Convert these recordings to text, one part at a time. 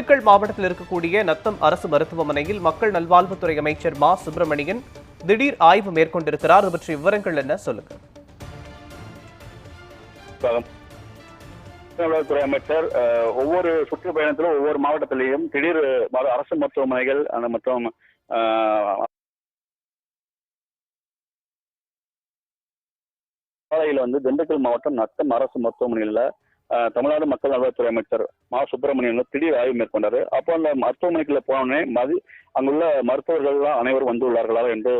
திண்டுக்கல் மாவட்டத்தில் இருக்கக்கூடிய நத்தம் அரசு மருத்துவமனையில் மக்கள் நல்வாழ்வுத்துறை அமைச்சர் மா. சுப்பிரமணியன் திடீர் ஆய்வு மேற்கொண்டிருக்கிறார். இது பற்றிய விவரங்கள் என்ன? சொல்லுங்க. துறை அமைச்சர் ஒவ்வொரு சுற்றுப்பயணத்திலும் ஒவ்வொரு மாவட்டத்திலையும் திடீர் அரசு மருத்துவமனைகள் மற்றும் அஹ், வந்து திண்டுக்கல் மாவட்டம் நத்தம் அரசு மருத்துவமனையில் தமிழ்நாடு மக்கள் நல்வாழ்வுத்துறை அமைச்சர் மா. சுப்பிரமணியன் திடீர் ஆய்வு மேற்கொண்டாரு. அப்போ அந்த மருத்துவமனைக்குள்ள போனோடனே மது அங்குள்ள மருத்துவர்கள் அனைவரும் வந்துள்ளார்களா என்று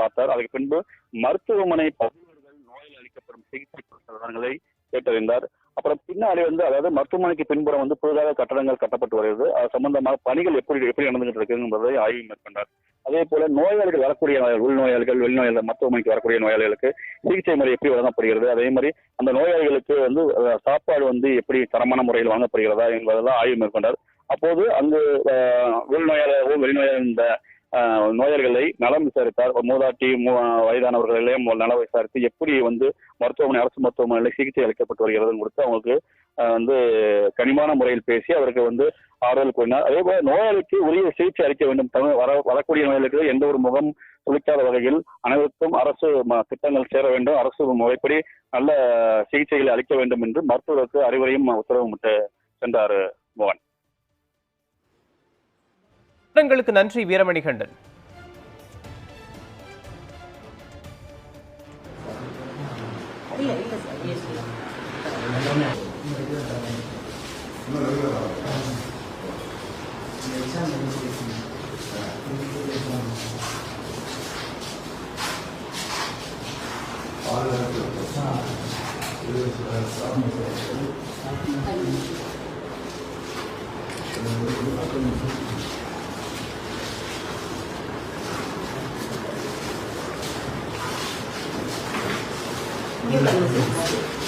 பார்த்தார். அதுக்கு பின்பு மருத்துவமனை பகுதிகள் நோயில் அளிக்கப்படும் சிகிச்சை பிரசாரங்களை கேட்டறிந்தார். அப்புறம் பின்னாடி வந்து அதாவது மருத்துவமனைக்கு பின்புறம் வந்து புதிதாக கட்டடங்கள் கட்டப்பட்டு வருகிறது. அது சம்பந்தமாக பணிகள் எப்படி எப்படி நடந்துகிட்டு இருக்கு என்பதை ஆய்வு மேற்கொண்டார். அதே போல நோயாளிகள் வரக்கூடிய உள்நோயாளிகள் வெளிநோயாளிகள் மருத்துவமனைக்கு வரக்கூடிய நோயாளிகளுக்கு சிகிச்சை முறை எப்படி வழங்கப்படுகிறது? அதே மாதிரி அந்த நோயாளிகளுக்கு வந்து சாப்பாடு வந்து எப்படி தரமான முறையில் வழங்கப்படுகிறதா என்பதெல்லாம் ஆய்வு மேற்கொண்டார். அப்போது அங்கு அஹ், உள்நோயாளர்கள் வெளிநோயாளர் இந்த நோயாளிகளை நோயர்களை நலம் விசாரித்தார். மூதாட்டி வயதானவர்களையும் நலம் விசாரித்து எப்படி வந்து மருத்துவமனை அரசு மருத்துவமனையில் சிகிச்சை அளிக்கப்பட்டு வருகிறது கொடுத்து அவங்களுக்கு வந்து கனிமான முறையில் பேசி அவருக்கு வந்து ஆறுதல் கூறினார். அதே போல நோயாளிக்கு உரிய சிகிச்சை அளிக்க வேண்டும். தமிழ் வர வரக்கூடிய நோயாளிகளுக்கு எந்த ஒரு முகம் சுளிக்காத வகையில் அனைவருக்கும் அரசு ம- திட்டங்கள் சேர வேண்டும். அரசு முறைப்படி நல்ல சிகிச்சைகளை அளிக்க வேண்டும் என்று மருத்துவருக்கு அறிவுரையும் உத்தரவிட்டு சென்றார் மோகன். விவரங்களுக்கு நன்றி வீரமணிகண்டன். இல்ல இல்ல சார் 이건 여기가 나와. 네, 이상 내리시겠습니다. 아, 네, 그렇죠. 하나, 둘, 셋, 넷, 다섯, 여섯, 이게 뭐지?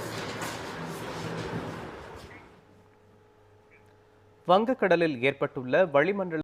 வங்கக்கடலில் ஏற்பட்டுள்ள வளிமண்டல